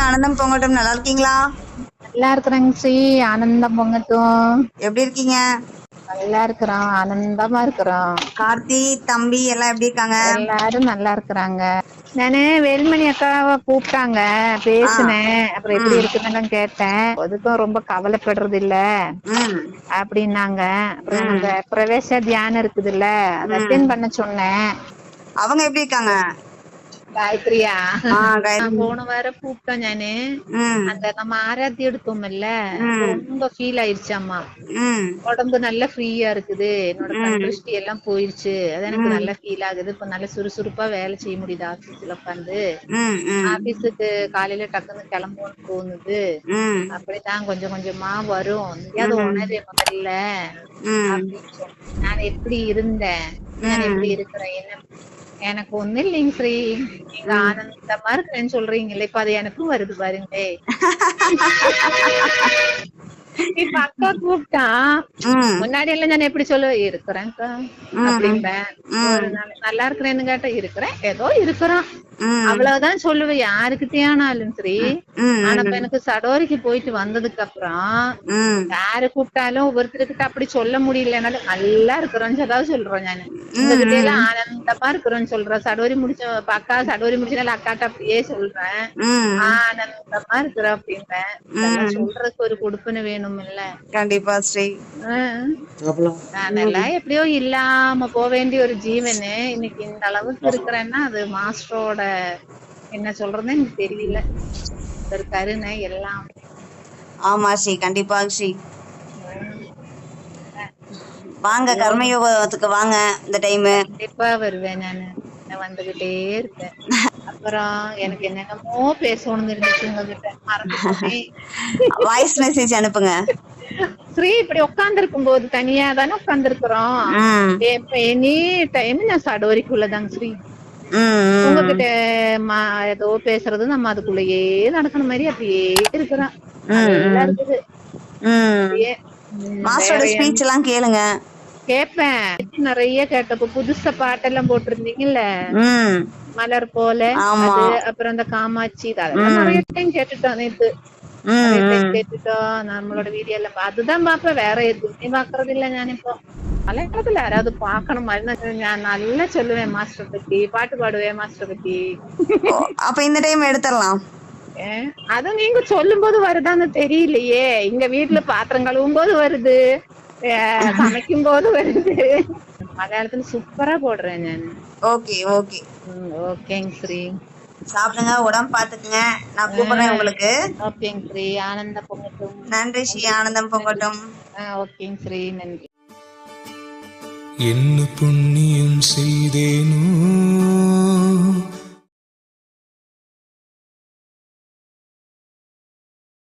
ஆனந்தம் பொங்கட்டும் நல்லா இருக்கீங்களா? நல்லா இருக்கிறேங்க ஸ்ரீ. ஆனந்தம் பொங்கட்டும். எப்படி இருக்கீங்க? நல்லா இருக்கிறோம். ஆனந்தமா இருக்கிறோம். கார்த்தி தம்பி எல்லாம் எப்படி இருக்காங்க? எல்லாரும் நல்லா இருக்கிறாங்க. நானு வேல்மணி அக்காவை கூப்பிட்டாங்க. பேசினேன். அப்புறம் எப்படி இருக்குதுன்னு கேட்டேன். அதுக்கும் ரொம்ப கவலைப்படுறது இல்ல அப்படின்னாங்க. அப்புறம் அந்த பிரவேச தியானம் இருக்குதுல்ல. அதை பண்ண சொன்னேன். அவங்க எப்படி இருக்காங்க? போன வாரம் கூப்பிட்டேன் நானு ம் அந்த நம்ம ஆராத்தி எடுத்தோம்ல ரொம்ப ஃபீல் ஆயிடுச்சு அம்மா. உடம்பு நல்லா ஃப்ரீயா இருக்குது. என்னோட கண் திருஷ்டி எல்லாம் போயிருச்சு. அது எனக்கு நல்லா ஃபீல் ஆகுது. இப்ப நல்ல சுறுசுறுப்பா வேலை செய்ய முடியுது ஆபீஸ்ல உட்காந்து ஆபீஸுக்கு காலையில டக்குன்னு கிளம்புவோம்னு தோணுது. அப்படிதான் கொஞ்சம் கொஞ்சமா வரும். நீயாவது உணரு முதல்ல அப்படின்னு. நான் எப்படி இருந்தேன்? நான் எப்படி இருக்கிறேன்? என்ன எனக்கு ஒண்ணு இல்லைங்க ஸ்ரீ. ஆனந்தமா இருக்கிறேன்னு சொல்றீங்களே இப்ப அது எனக்கும் வருது பாருங்களே. இப்ப அக்கா கூப்பிட்டான் ம். முன்னாடி எல்லாம் நான் எப்படி சொல்லுவேன் இருக்கிறேன்க்கா நாள் நல்லா இருக்கிறேன்னு கேட்டா இருக்கிறேன். ஏதோ இருக்கிறோம் அவ்வளவுதான் சொல்லுவேன் யாருக்கிட்டயானாலும் சரி. ஆனா இப்ப எனக்கு சடோரிக்கு போயிட்டு வந்ததுக்கு அப்புறம் யாரு கூப்பிட்டாலும் ஒவ்வொருத்தருக்கிட்ட அப்படி சொல்ல முடியலனாலும் நல்லா இருக்கிறோம்னு ஏதாவது சொல்றோம் நானு. உங்ககிட்ட எல்லாம் ஆனந்தமா இருக்கிறோம்னு சொல்றேன் சடோரி முடிச்ச இப்ப அக்கா சடோரி முடிச்சனால அக்காட்ட அப்படியே சொல்றேன். ஆனந்தமா இருக்கிற அப்படின்பேன் இதெல்லாம் சொல்றதுக்கு ஒரு கொடுப்புன்னு வேணும். இல்ல கண்டிப்பா ஸ்ரீ. அதெல்லாம் எப்படியோ இல்லாம போக வேண்டிய ஒரு ஜீவனு. இன்னைக்கு இந்த அளவுக்கு இருக்கிறேன்னா அது மாஸ்டரோட என்ன சொல்றதுன்னு எனக்கு தெரியல. ஒரு கருணை எல்லாம். ஆமா ஸ்ரீ. கண்டிப்பா ஸ்ரீ. வாங்க கர்மயோகத்துக்கு வாங்க இந்த டைம் கண்டிப்பா வருவேன் நானு. நான் வந்துகிட்டே இருப்பேன். அப்புறம் எனக்கு என்னென்னமோ பேசணும்னு இருந்துச்சு உங்ககிட்ட. வாய்ஸ் மெசேஜ் அனுப்புங்க. ஸ்ரீ இப்படி உட்கார்ந்து போது தனியா தானே உட்கார்ந்து இருக்கிறோம் ம் எனி டைம் நான் சடோரிக்குள்ளதாங்க ஸ்ரீ. உங்ககிட்ட ஏதோ பேசுறது நம்ம அதுக்குள்ளேயே நடக்கிற மாதிரி அப்படியே இருக்கிறோம். மாஸ்டரோட ஸ்பீச் எல்லாம் கேளுங்க. கேப்பேன். நிறைய கேட்டப்ப புதுசா பாட்டெல்லாம் போட்டிருந்தீங்கல்ல? மலர் போல அப்புறம் அந்த காமாட்சி அதெல்லாம் நிறைய டைம் கேட்டுட்டோம் நேத்து. கேட்டுட்டோம். நம்மளோட வீடியோ எல்லாம் அதுதான் பாப்பேன். வேற எதுவுமே பாக்குறது இல்ல நான் இப்போ. மலையாளத்துல யாராவது பாக்கணும் நான் நல்லா சொல்லுவேன் மாஸ்டர் பத்தி. பாட்டு பாடுவேன் மாஸ்டர் பத்தி. அப்ப இந்த டைம் எடுத்துடலாம். ஏன்? அது நீங்க சொல்லும் போது வருதான்னு சமைக்கும் போது வருது மலையாளத்துல சூப்பரா போடுறேன் நான் ஓகே ஓகே ஓகேங்க ஸ்ரீ சாப்பிடுங்க உடம்பு பாத்துக்குங்க நான் கூப்பிடுறேன் உங்களுக்கு ஓகேங்க ஸ்ரீ ஆனந்த பொங்கட்டும் நன்றி ஸ்ரீ ஆனந்தம் பொங்கட்டும் ஓகேங்க ஸ்ரீ நன்றி என்ன புண்ணியம் செய்தேனோ